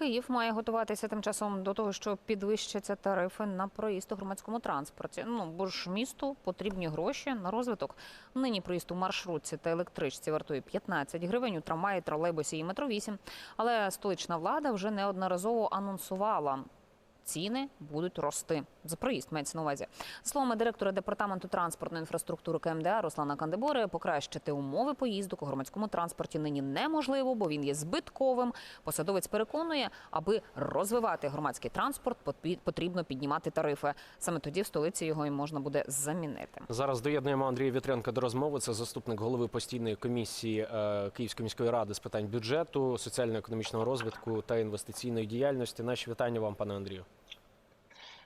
Київ має готуватися тим часом до того, що підвищаться тарифи на проїзд у громадському транспорті. Ну бо ж місту потрібні гроші на розвиток. Нині проїзд у маршрутці та електричці вартує 15 гривень, у трамваї, тролейбусі і метро 8. Але столична влада вже неодноразово анонсувала. Ціни будуть рости за проїзд мається на увазі. Словами директора департаменту транспортної інфраструктури КМДА Руслана Кандебори, покращити умови поїздок у громадському транспорті нині неможливо, бо він є збитковим. Посадовець переконує, аби розвивати громадський транспорт, потрібно піднімати тарифи. Саме тоді в столиці його і можна буде замінити. Зараз доєднуємо Андрія Вітренка до розмови. Це заступник голови постійної комісії е, Київської міської ради з питань бюджету, соціально-економічного розвитку та інвестиційної діяльності. Наші вітання вам, пане Андрію.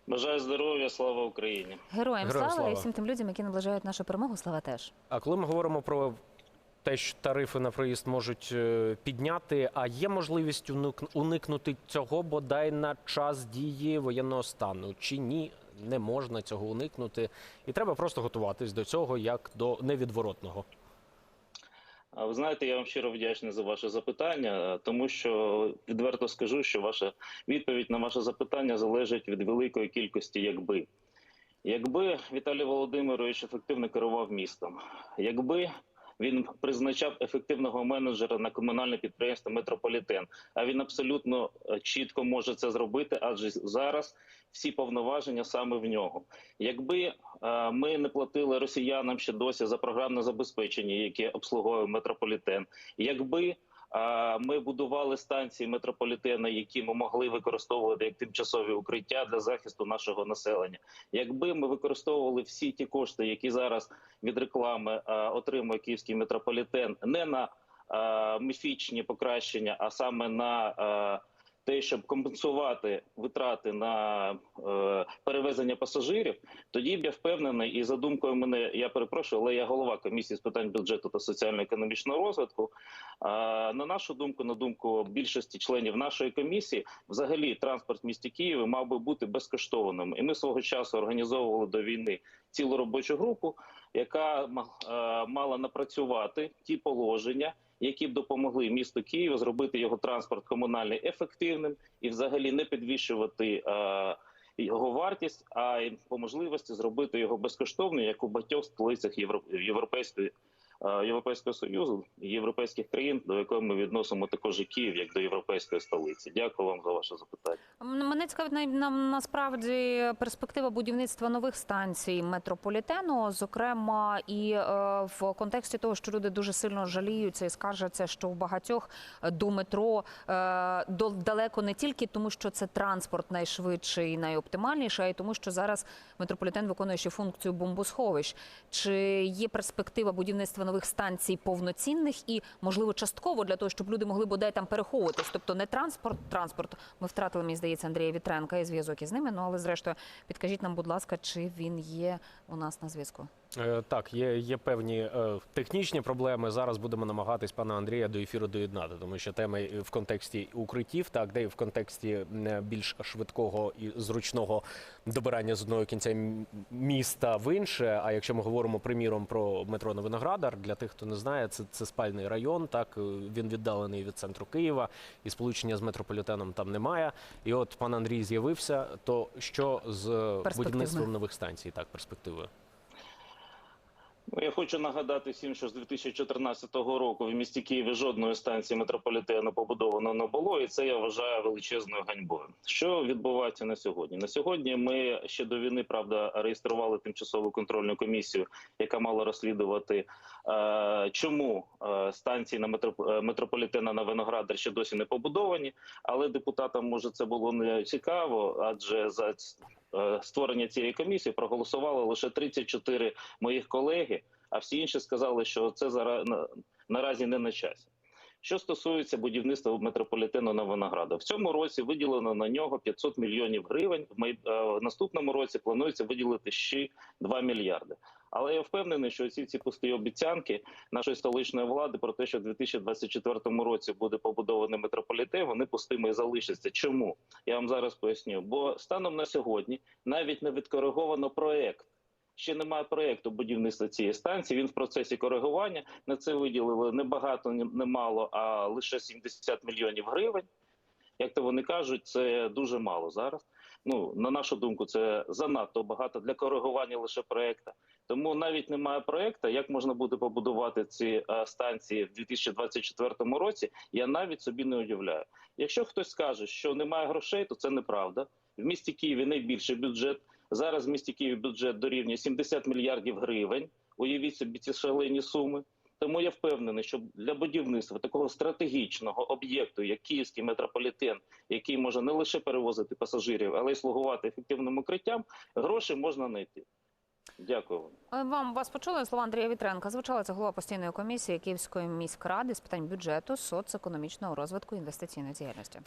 Бажаю здоров'я, слава Україні. Героям, Героям слава, і слава. всім тим людям, які наближають нашу перемогу. Слава теж. А коли ми говоримо про те, що тарифи на проїзд можуть е, підняти, а є можливість уник- уникнути цього бодай на час дії воєнного стану, чи ні? Не можна цього уникнути, і треба просто готуватись до цього як до невідворотного. А ви знаєте, я вам щиро вдячний за ваше запитання, тому що відверто скажу, що ваша відповідь на ваше запитання залежить від великої кількості якби. Якби Віталій Володимирович ефективно керував містом, якби він призначав ефективного менеджера на комунальне підприємство Метрополітен, а він абсолютно е, чітко може це зробити, адже зараз всі повноваження саме в нього. Якби е, ми не платили росіянам ще досі за програмне забезпечення, яке обслуговує метрополітен, якби ми будували станції метрополітена, які ми могли використовувати як тимчасові укриття для захисту нашого населення. Якби ми використовували всі ті кошти, які зараз від реклами отримує київський метрополітен, не на міфічні покращення, а саме на те, щоб компенсувати витрати на е, перевезення пасажирів, тоді б я впевнений, і за думкою мене я перепрошую, але я голова комісії з питань бюджету та соціально-економічного розвитку. Е, на нашу думку, на думку більшості членів нашої комісії, взагалі транспорт в місті Києві мав би бути безкоштовним. І ми свого часу організовували до війни цілу робочу групу, яка е, мала напрацювати ті положення які б допомогли місту Києву зробити його транспорт комунальний ефективним і взагалі не підвищувати е, його вартість, а й по можливості зробити його безкоштовним, як у багатьох столицях Євро- Європейської. Е, Європейського союзу європейських країн, до якої ми відносимо також і Київ як до європейської столиці. Дякую вам за ваше запитання. Мене цікавить на, на, насправді перспектива будівництва нових станцій метрополітену, зокрема і е, в контексті того, що люди дуже сильно жаліються і скаржаться, що в багатьох е, до метро далеко не тільки тому, що це транспорт найшвидший і найоптимальніший, а й тому, що зараз метрополітен виконує ще функцію бомбосховищ. Чи є перспектива будівництва нових станцій повноцінних і можливо частково для того, щоб люди могли бодай там переховуватись, тобто не транспорт, транспорт. Ми втратили, мені здається, Андрія Вітренка і зв'язок із ними. Ну але зрештою, підкажіть нам, будь ласка, чи він є у нас на зв'язку? Е, Так, є, є певні е, технічні проблеми. Зараз будемо намагатись пана Андрія до ефіру доєднати, тому що теми в контексті укриттів, так, де і в контексті е, більш швидкого і зручного добирання з одного кінця міста в інше. А якщо ми говоримо приміром про метро на Виноградар, для тих, хто не знає, це, це спальний район. Так він віддалений від центру Києва, і сполучення з метрополітеном там немає. І от пан Андрій з'явився. То що з будівництвом нових станцій, так перспективою? Ну, Я хочу нагадати всім, що з 2014 року в місті Києві жодної станції метрополітену побудовано не було, і це я вважаю величезною ганьбою. Що відбувається на сьогодні? На сьогодні ми ще до війни правда реєстрували тимчасову контрольну комісію, яка мала розслідувати, е, чому е, станції на е, метрополітена на Виноградар ще досі не побудовані. Але депутатам може це було не цікаво, адже за створення цієї комісії проголосували лише 34 моїх колеги, а всі інші сказали, що це зараз на, наразі не на часі. Що стосується будівництва метрополітену на Виноградар, в цьому році виділено на нього 500 мільйонів гривень. Май... е, в наступному році планується виділити ще 2 мільярди. Але я впевнений, що ці ці пусті обіцянки нашої столичної влади про те, що в 2024 році буде побудований метрополітен, вони пустими і залишаться. Чому я вам зараз поясню? Бо станом на сьогодні навіть не відкориговано проект. Ще немає проекту будівництва цієї станції. Він в процесі коригування. На це виділили не багато, не а лише 70 мільйонів гривень. Як то вони кажуть, це дуже мало зараз. Ну на нашу думку, це занадто багато для коригування лише проекту. Тому навіть немає проекту, як можна буде побудувати ці е, станції в 2024 році. Я навіть собі не уявляю. Якщо хтось скаже, що немає грошей, то це неправда. В місті Києві найбільший бюджет. Зараз в місті Києві бюджет дорівнює 70 мільярдів гривень. Уявіть собі ці шалені суми. Тому я впевнений, що для будівництва такого стратегічного об'єкту, як Київський метрополітен, який може не лише перевозити пасажирів, але й слугувати ефективним укриттям, гроші можна знайти. Дякую вам. Е, Вам вас почули слова Андрія Вітренка. Звучала це голова постійної комісії Київської міськради з питань бюджету, соцекономічного розвитку інвестиційної діяльності.